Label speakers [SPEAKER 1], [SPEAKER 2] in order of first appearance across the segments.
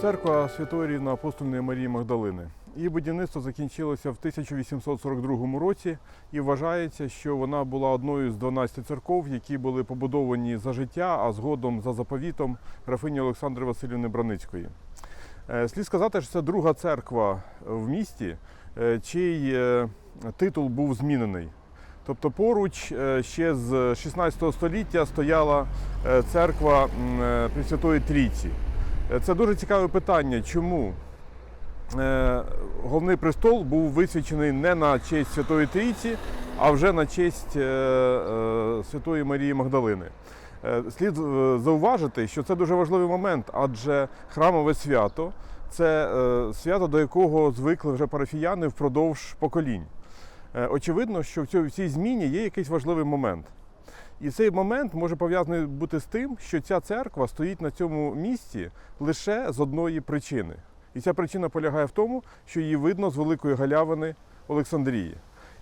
[SPEAKER 1] Церква Святої Рівно-Апостольної Марії Магдалини. Її будівництво закінчилося в 1842 році і вважається, що вона була одною з 12 церков, які були побудовані за життя, а згодом за заповітом графині Олександри Васильівни Браницької. Е, Слід сказати, що це друга церква в місті, е, чий е, титул був змінений. Тобто поруч ще з 16 століття стояла церква Пресвятої Трійці. Це дуже цікаве питання, чому е, головний престол був висвячений не на честь Святої Трійці, а вже на честь е, е, Святої Марії Магдалини. Слід зауважити, що це дуже важливий момент, адже храмове свято це свято, до якого звикли вже парафіяни впродовж поколінь. Очевидно, що в цій зміні є якийсь важливий момент. І цей момент може пов'язаний бути з тим, що ця церква стоїть на цьому місці лише з одної причини. І ця причина полягає в тому, що її видно з великої галявини Олександрії.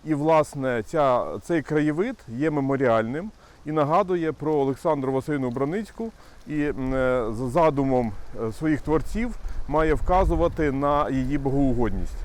[SPEAKER 1] І, власне, ця, цей краєвид є меморіальним і нагадує про Олександру Васильівну Браницьку і е, з задумом е, своїх творців має вказувати на її богоугодність.